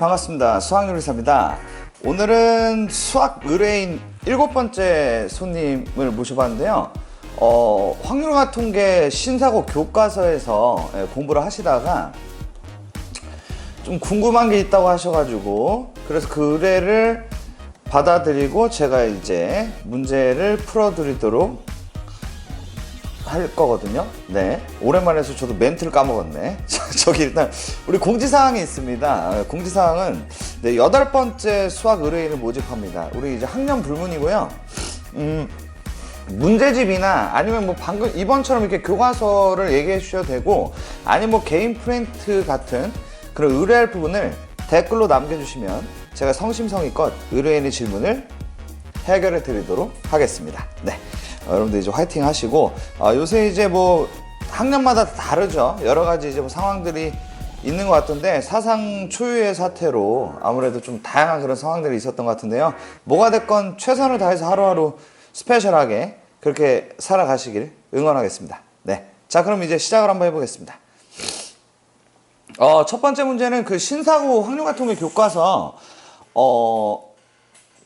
반갑습니다. 수학요리사입니다. 오늘은 수학 의뢰인 일곱 번째 손님을 모셔봤는데요. 어, 확률과 통계 신사고 교과서에서 예, 공부를 하시다가 좀 궁금한 게 있다고 하셔가지고 그래서 그 의뢰를 받아들이고 제가 이제 문제를 풀어드리도록 할 거거든요. 네. 오랜만에 해서 저도 멘트를 까먹었네. 저기 일단 우리 공지사항이 있습니다. 공지사항은 네, 여덟 번째 수학 의뢰인을 모집합니다. 우리 이제 학년 불문이고요. 음, 문제집이나 아니면 뭐 방금 이번처럼 이렇게 교과서를 얘기해 주셔도 되고 아니면 뭐 개인 프린트 같은 그런 의뢰할 부분을 댓글로 남겨주시면 제가 성심성의껏 의뢰인의 질문을 해결해 드리도록 하겠습니다. 네. 어, 여러분들 이제 화이팅 하시고, 어, 요새 이제 뭐 학년마다 다 다르죠. 여러 가지 이제 뭐 상황들이 있는 것 같은데 사상 초유의 사태로 아무래도 좀 다양한 그런 상황들이 있었던 것 같은데요. 뭐가 됐건 최선을 다해서 하루하루 스페셜하게 그렇게 살아가시길 응원하겠습니다. 네. 자, 그럼 이제 시작을 한번 해보겠습니다. 어, 첫 번째 문제는 그 신사고 확률과 통계 교과서, 어,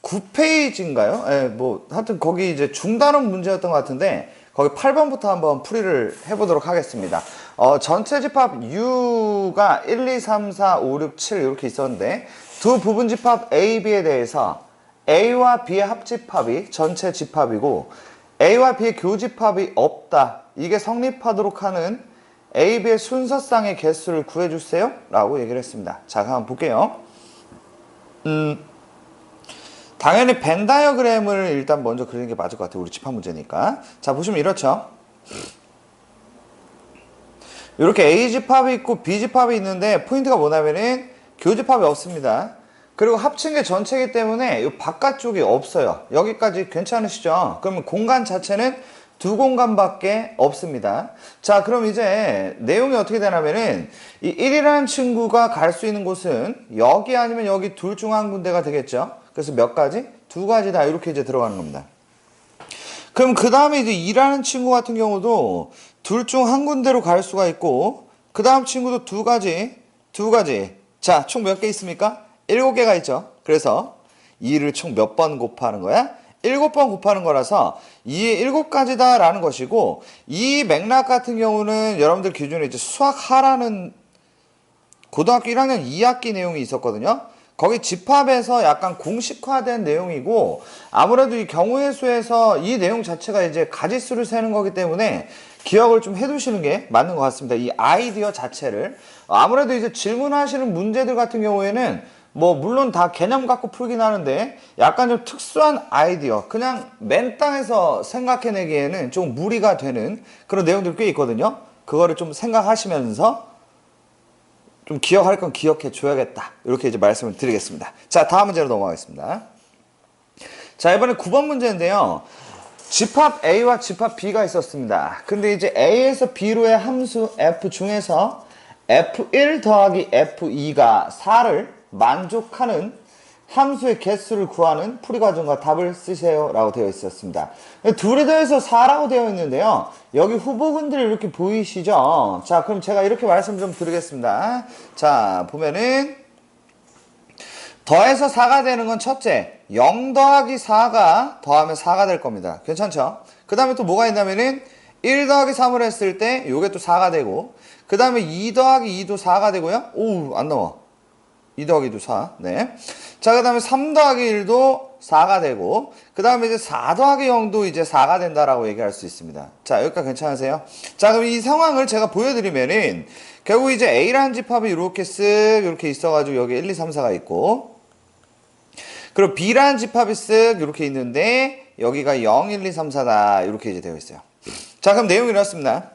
9페이지인가요? 예, 뭐, 하여튼 거기 이제 중단원 문제였던 것 같은데, 거기 8번부터 한번 풀이를 해보도록 하겠습니다. 어, 전체 집합 U가 1, 2, 3, 4, 5, 6, 7 이렇게 있었는데, 두 부분 집합 A, B에 대해서 A와 B의 합집합이 전체 집합이고, A와 B의 교집합이 없다. 이게 성립하도록 하는 A, B의 순서상의 개수를 구해주세요. 라고 얘기를 했습니다. 자, 한번 볼게요. 음, 당연히 벤 다이어그램을 일단 먼저 그리는 게 맞을 것 같아요. 우리 집합 문제니까. 자, 보시면 이렇죠. 이렇게 A 집합이 있고 B 집합이 있는데 포인트가 뭐냐면은 교집합이 없습니다. 그리고 합친 게 전체이기 때문에 이 바깥쪽이 없어요. 여기까지 괜찮으시죠? 그러면 공간 자체는 두 공간밖에 없습니다. 자, 그럼 이제 내용이 어떻게 되냐면은 이 1이라는 친구가 갈 수 있는 곳은 여기 아니면 여기 둘 중 한 군데가 되겠죠. 그래서 몇 가지? 두 가지 다 이렇게 이제 들어가는 겁니다. 그럼 그 다음에 이제 2라는 친구 같은 경우도 둘 중 한 군데로 갈 수가 있고 그 다음 친구도 두 가지, 두 가지. 자, 총 몇 개 있습니까? 일곱 개가 있죠. 그래서 2를 총 몇 번 곱하는 거야? 일곱 번 곱하는 거라서 2의 일곱 가지다 라는 것이고 이 맥락 같은 경우는 여러분들 기준에 이제 수학하라는 고등학교 1학년 2학기 내용이 있었거든요. 거기 집합에서 약간 공식화된 내용이고 아무래도 이 경우의 수에서 이 내용 자체가 이제 가지수를 세는 거기 때문에 기억을 좀 해두시는 게 맞는 것 같습니다. 이 아이디어 자체를 아무래도 이제 질문하시는 문제들 같은 경우에는 뭐 물론 다 개념 갖고 풀긴 하는데 약간 좀 특수한 아이디어 그냥 맨 땅에서 생각해내기에는 좀 무리가 되는 그런 내용들이 꽤 있거든요. 그거를 좀 생각하시면서 좀 기억할 건 기억해 줘야겠다. 이렇게 이제 말씀을 드리겠습니다. 자, 다음 문제로 넘어가겠습니다. 자, 이번에 9번 문제인데요. 집합 A와 집합 B가 있었습니다. 근데 이제 A에서 B로의 함수 F 중에서 F1 더하기 F2가 4를 만족하는 함수의 개수를 구하는 풀이 과정과 답을 쓰세요 라고 되어 있었습니다. 둘이 더해서 4라고 되어 있는데요. 여기 후보군들이 이렇게 보이시죠? 자, 그럼 제가 이렇게 말씀 좀 드리겠습니다. 자, 보면은 더해서 4가 되는 건 첫째, 0 더하기 4가 더하면 4가 될 겁니다. 괜찮죠? 그 다음에 또 뭐가 있냐면은 1 더하기 3을 했을 때 요게 또 4가 되고 그 다음에 2 더하기 2도 4가 되고요. 오, 안 나와. 2 더하기 2도 4. 네. 자, 그 다음에 3 더하기 1도 4가 되고, 그 다음에 이제 4 더하기 0도 이제 4가 된다라고 얘기할 수 있습니다. 자, 여기까지 괜찮으세요? 자, 그럼 이 상황을 제가 보여드리면은, 결국 이제 A라는 집합이 이렇게 쓱, 이렇게 있어가지고 여기 1, 2, 3, 4가 있고, 그리고 B라는 집합이 쓱, 이렇게 있는데, 여기가 0, 1, 2, 3, 4다. 이렇게 이제 되어 있어요. 자, 그럼 내용이 이렇습니다.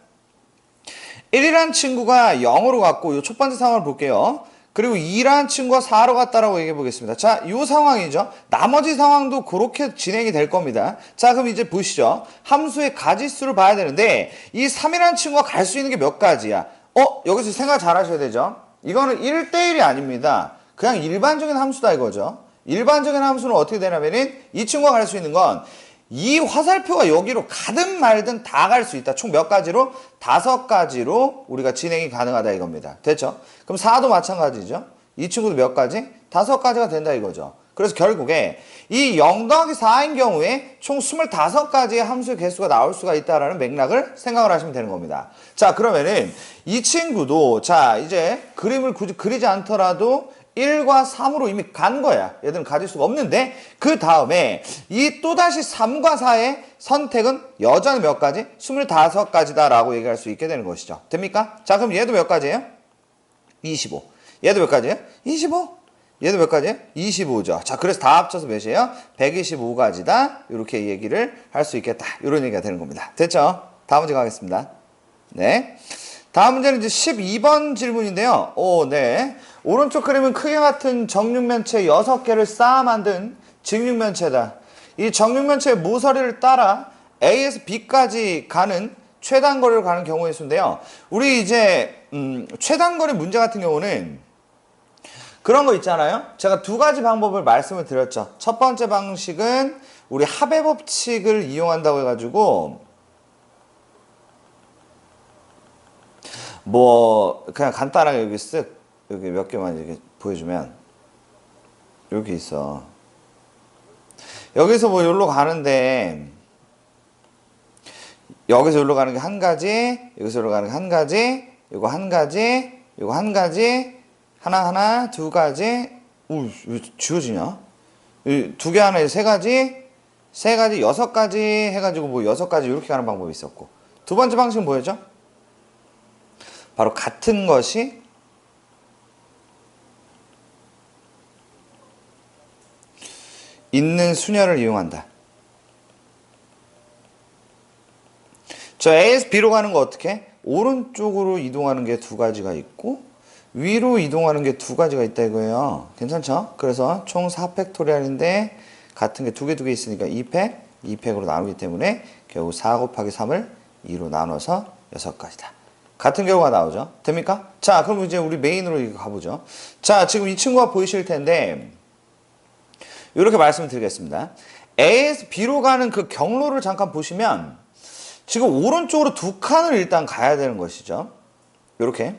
1이라는 친구가 0으로 갔고, 이 첫 번째 상황을 볼게요. 그리고 2라는 친구가 4로 갔다라고 얘기해 보겠습니다. 자, 이 상황이죠. 나머지 상황도 그렇게 진행이 될 겁니다. 자, 그럼 이제 보시죠. 함수의 가지수를 봐야 되는데 이 3이라는 친구가 갈 수 있는 게 몇 가지야? 어, 여기서 생각 잘 하셔야 되죠. 이거는 1대1이 아닙니다. 그냥 일반적인 함수다 이거죠. 일반적인 함수는 어떻게 되냐면은 이 친구가 갈 수 있는 건 이 화살표가 여기로 가든 말든 다 갈 수 있다. 총 몇 가지로? 다섯 가지로 우리가 진행이 가능하다 이겁니다. 됐죠? 그럼 4도 마찬가지죠. 이 친구도 몇 가지? 다섯 가지가 된다 이거죠. 그래서 결국에 이0 더하기 4인 경우에 총 25가지의 함수의 개수가 나올 수가 있다라는 맥락을 생각을 하시면 되는 겁니다. 자, 그러면은 이 친구도 자, 이제 그림을 굳이 그리지 않더라도 1과 3으로 이미 간 거야. 얘들은 가질 수가 없는데 그 다음에 이 또다시 3과 4의 선택은 여전히 몇 가지? 25가지다라고 얘기할 수 있게 되는 것이죠. 됩니까? 자, 그럼 얘도 몇 가지예요? 25. 얘도 몇 가지예요? 25. 얘도 몇 가지예요? 25죠. 자, 그래서 다 합쳐서 몇이에요? 125가지다. 이렇게 얘기를 할 수 있겠다. 이런 얘기가 되는 겁니다. 됐죠? 다음 문제 가겠습니다. 네. 다음 문제는 이제 12번 질문인데요. 오, 네. 오른쪽 그림은 크기 같은 정육면체 6개를 쌓아 만든 직육면체다. 이 정육면체의 모서리를 따라 A에서 B까지 가는 최단거리를 가는 경우의 수인데요. 우리 이제 음, 최단거리 문제 같은 경우는 그런 거 있잖아요. 제가 두 가지 방법을 말씀을 드렸죠. 첫 번째 방식은 우리 합의 법칙을 이용한다고 해가지고 뭐 그냥 간단하게 여기 쓱 여기 몇 개만 이렇게 보여주면 여기 있어. 여기서 뭐 여기로 가는데 여기서 여기로 가는 게 한 가지, 여기서 여기로 가는 게 한 가지, 이거 한 가지, 이거 한 가지, 하나 하나 두 가지. 우, 왜 지워지냐? 두 개 하나에 세 가지, 세 가지 여섯 가지 해가지고 뭐 여섯 가지 이렇게 가는 방법이 있었고 두 번째 방식은 뭐였죠? 바로 같은 것이 있는 수녀를 이용한다. 저 A에서 B로 가는 거 어떻게? 오른쪽으로 이동하는 게 두 가지가 있고 위로 이동하는 게 두 가지가 있다 이거예요. 괜찮죠? 그래서 총 4팩토리얼인데 같은 게 두 개 두 개 있으니까 2팩, 2팩으로 나누기 때문에 결국 4 곱하기 3을 2로 나눠서 6가지다. 같은 결과가 나오죠. 됩니까? 자, 그럼 이제 우리 메인으로 가보죠. 자, 지금 이 친구가 보이실 텐데 이렇게 말씀을 드리겠습니다. A에서 B로 가는 그 경로를 잠깐 보시면 지금 오른쪽으로 두 칸을 일단 가야 되는 것이죠. 이렇게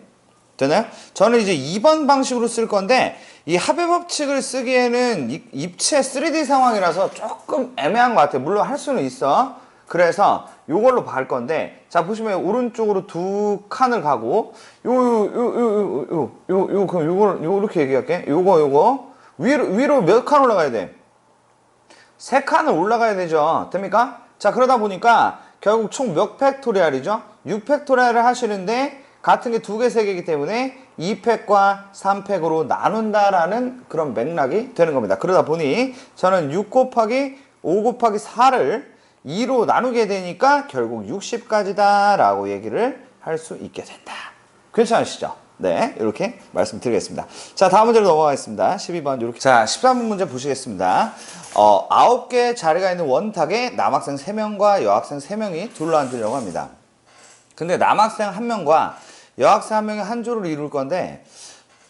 되나요? 저는 이제 2번 방식으로 쓸 건데 이 합의 법칙을 쓰기에는 이- 입체 3D 상황이라서 조금 애매한 것 같아요. 물론 할 수는 있어. 그래서 요걸로 갈 건데 자 보시면 오른쪽으로 두 칸을 가고 요 요 요 요 요 요 요 그럼 요걸 요렇게 얘기할게. 요거 요거 위로 위로 몇 칸 올라가야 돼? 세 칸을 올라가야 되죠. 됩니까? 자, 그러다 보니까 결국 총 몇 팩토리얼이죠? 6팩토리얼을 하시는데 같은 게 두 개, 세 개이기 때문에 2팩과 3팩으로 나눈다라는 그런 맥락이 되는 겁니다. 그러다 보니 저는 6 곱하기 5 곱하기 4를 2로 나누게 되니까 결국 60까지다 라고 얘기를 할 수 있게 된다. 괜찮으시죠? 네, 이렇게 말씀드리겠습니다. 자, 다음 문제로 넘어가겠습니다. 12번 이렇게. 자, 13번 문제 보시겠습니다. 어, 9개 자리가 있는 원탁에 남학생 3명과 여학생 3명이 둘러 앉으려고 합니다. 근데 남학생 1명과 여학생 1명이 한 조를 이룰 건데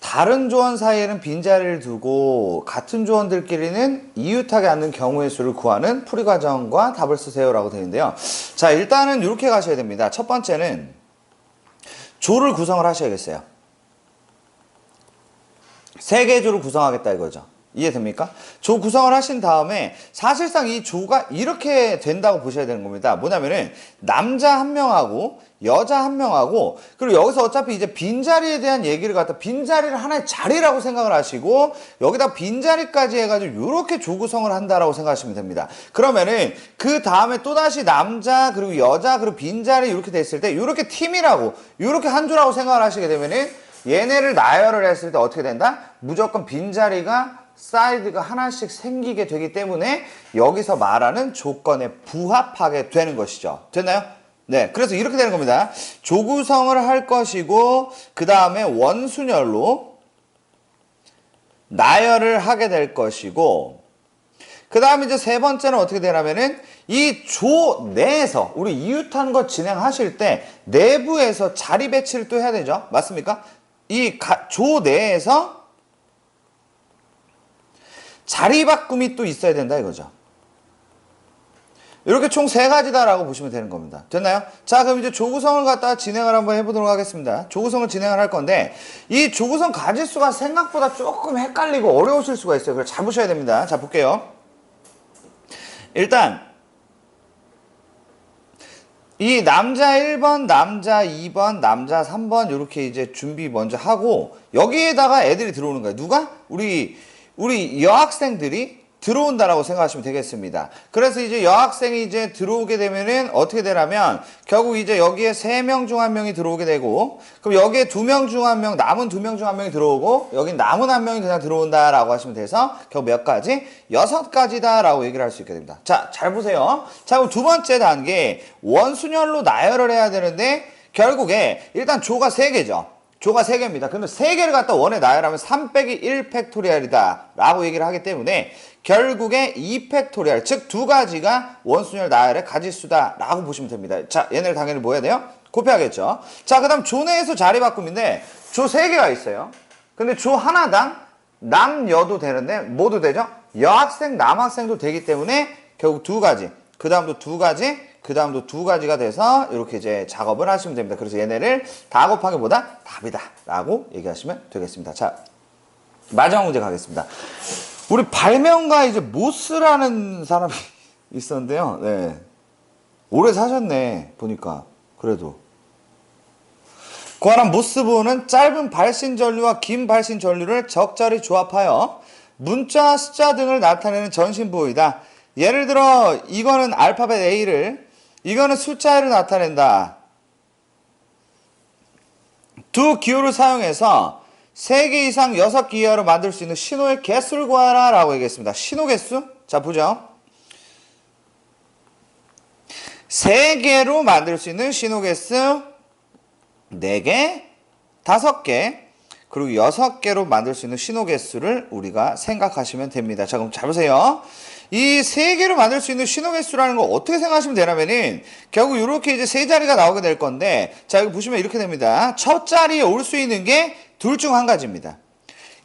다른 조원 사이에는 빈자리를 두고 같은 조원들끼리는 이웃하게 앉는 경우의 수를 구하는 풀이 과정과 답을 쓰세요 라고 되어 있는데요. 자, 일단은 이렇게 가셔야 됩니다. 첫 번째는 조를 구성을 하셔야겠어요. 세개 조를 구성하겠다 이거죠. 이해됩니까? 조 구성을 하신 다음에 사실상 이 조가 이렇게 된다고 보셔야 되는 겁니다. 뭐냐면은 남자 한 명하고 여자 한 명하고 그리고 여기서 어차피 이제 빈자리에 대한 얘기를 갖다 빈자리를 하나의 자리라고 생각을 하시고 여기다 빈자리까지 해가지고 이렇게 조 구성을 한다라고 생각하시면 됩니다. 그러면은 그 다음에 또다시 남자 그리고 여자 그리고 빈자리 이렇게 됐을 때 이렇게 팀이라고 이렇게 한 조라고 생각을 하시게 되면은 얘네를 나열을 했을 때 어떻게 된다? 무조건 빈자리가 사이드가 하나씩 생기게 되기 때문에 여기서 말하는 조건에 부합하게 되는 것이죠. 됐나요? 네. 그래서 이렇게 되는 겁니다. 조구성을 할 것이고, 그 다음에 원순열로 나열을 하게 될 것이고, 그 다음에 이제 세 번째는 어떻게 되냐면은 이 조 내에서 우리 이웃한 거 진행하실 때 내부에서 자리 배치를 또 해야 되죠. 맞습니까? 이 조 내에서 자리 바꿈이 또 있어야 된다 이거죠. 이렇게 총 세 가지다라고 보시면 되는 겁니다. 됐나요? 자, 그럼 이제 조구성을 갖다 진행을 한번 해보도록 하겠습니다. 조구성을 진행을 할 건데, 이 조구성 가지수가 생각보다 조금 헷갈리고 어려우실 수가 있어요. 그래서 잘 보셔야 됩니다. 자, 볼게요. 일단, 이 남자 1번, 남자 2번, 남자 3번 이렇게 이제 준비 먼저 하고 여기에다가 애들이 들어오는 거예요. 누가? 우리 우리 여학생들이 들어온다라고 생각하시면 되겠습니다. 그래서 이제 여학생이 이제 들어오게 되면은 어떻게 되냐면 결국 이제 여기에 세 명 중 한 명이 들어오게 되고 그럼 여기에 두 명 중 한 명, 남은 두 명 중 한 명이 들어오고 여기 남은 한 명이 그냥 들어온다라고 하시면 돼서 결국 몇 가지? 여섯 가지다라고 얘기를 할 수 있게 됩니다. 자, 잘 보세요. 자, 그럼 두 번째 단계 원순열로 나열을 해야 되는데 결국에 일단 조가 세 개죠. 조가 세개입니다 근데 세개를 갖다 원에 나열하면 3 빼기 1 팩토리얼이다 라고 얘기를 하기 때문에 결국에 2 팩토리얼 즉 두 가지가 원순열 나열의 가지수다 라고 보시면 됩니다 자 얘네를 당연히 뭐 해야 돼요? 곱해야겠죠 자그 다음 조 내에서 자리 바꿈인데 조 세개가 있어요 근데 조 하나당 남 여도 되는데 뭐도 되죠? 여학생 남학생도 되기 때문에 결국 두 가지 그 다음도 두 가지 그 다음도 두 가지가 돼서 이렇게 이제 작업을 하시면 됩니다. 그래서 얘네를 다 곱하기보다 답이다 라고 얘기하시면 되겠습니다. 자, 마지막 문제 가겠습니다. 우리 발명가 이제 모스라는 사람이 있었는데요. 네. 오래 사셨네, 보니까. 그래도. 구하란 모스부호는 짧은 발신 전류와 긴 발신 전류를 적절히 조합하여 문자, 숫자 등을 나타내는 전신부호이다. 예를 들어 이거는 알파벳 A를 이거는 숫자를 나타낸다. 두 기호를 사용해서 3개 이상 6기호로 만들 수 있는 신호의 개수를 구하라 라고 얘기했습니다. 신호 개수? 자 보죠. 3개로 만들 수 있는 신호 개수 4개, 5개, 그리고 6개로 만들 수 있는 신호 개수를 우리가 생각하시면 됩니다. 자 그럼 잘 보세요. 이세 개로 만들 수 있는 신호 개수라는 거 어떻게 생각하시면 되냐면은 결국 이렇게 이제 세 자리가 나오게 될 건데 자 여기 보시면 이렇게 됩니다. 첫 자리에 올 수 있는 게 둘 중 한 가지입니다.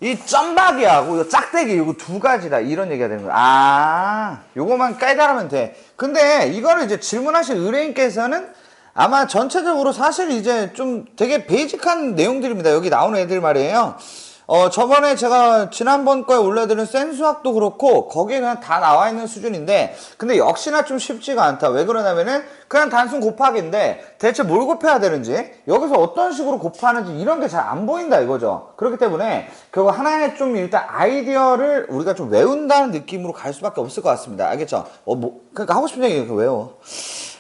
이 점박이하고 이 짝대기 이거 두 가지다 이런 얘기가 되는 거야. 아, 요거만 깨달으면 돼. 근데 이거를 이제 질문하신 의뢰인께서는 아마 전체적으로 사실 이제 좀 되게 베이직한 내용들입니다. 여기 나오는 애들 말이에요. 어, 저번에 제가 지난번 거에 올려드린 센수학도 그렇고, 거기에 그냥 다 나와 있는 수준인데, 근데 역시나 좀 쉽지가 않다. 왜 그러냐면은, 그냥 단순 곱하기인데, 대체 뭘 곱해야 되는지, 여기서 어떤 식으로 곱하는지, 이런 게 잘 안 보인다 이거죠. 그렇기 때문에, 결국 하나의 좀 일단 아이디어를 우리가 좀 외운다는 느낌으로 갈 수밖에 없을 것 같습니다. 알겠죠? 어, 뭐, 그러니까 하고 싶은 얘기 이렇게 외워.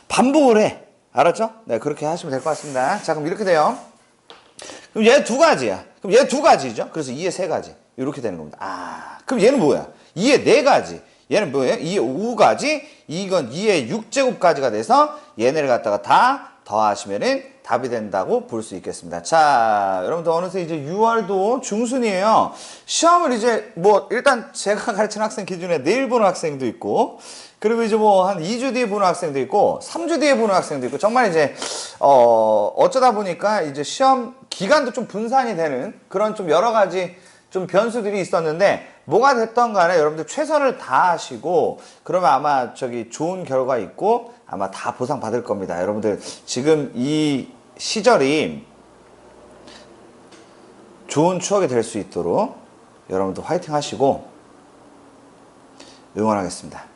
반복을 해. 알았죠? 네, 그렇게 하시면 될 것 같습니다. 자, 그럼 이렇게 돼요. 그럼 얘 두 가지야. 그럼 얘 두 가지죠? 그래서 2에 세 가지. 이렇게 되는 겁니다. 아, 그럼 얘는 뭐야? 2에 네 가지. 얘는 뭐예요? 2에 5가지. 이건 2에 6제곱까지가 돼서 얘네를 갖다가 다 더하시면은 답이 된다고 볼 수 있겠습니다. 자, 여러분들 어느새 이제 6월도 중순이에요. 시험을 이제 뭐 일단 제가 가르치는 학생 기준에 내일 보는 학생도 있고 그리고 이제 뭐 한 2주 뒤에 보는 학생도 있고 3주 뒤에 보는 학생도 있고 정말 이제 어 어쩌다 보니까 이제 시험 기간도 좀 분산이 되는 그런 좀 여러 가지 좀 변수들이 있었는데 뭐가 됐던 간에 여러분들 최선을 다하시고 그러면 아마 저기 좋은 결과 있고 아마 다 보상 받을 겁니다. 여러분들 지금 이 시절이 좋은 추억이 될 수 있도록 여러분들 화이팅 하시고 응원하겠습니다.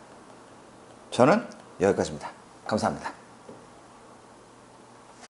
저는 여기까지입니다. 감사합니다.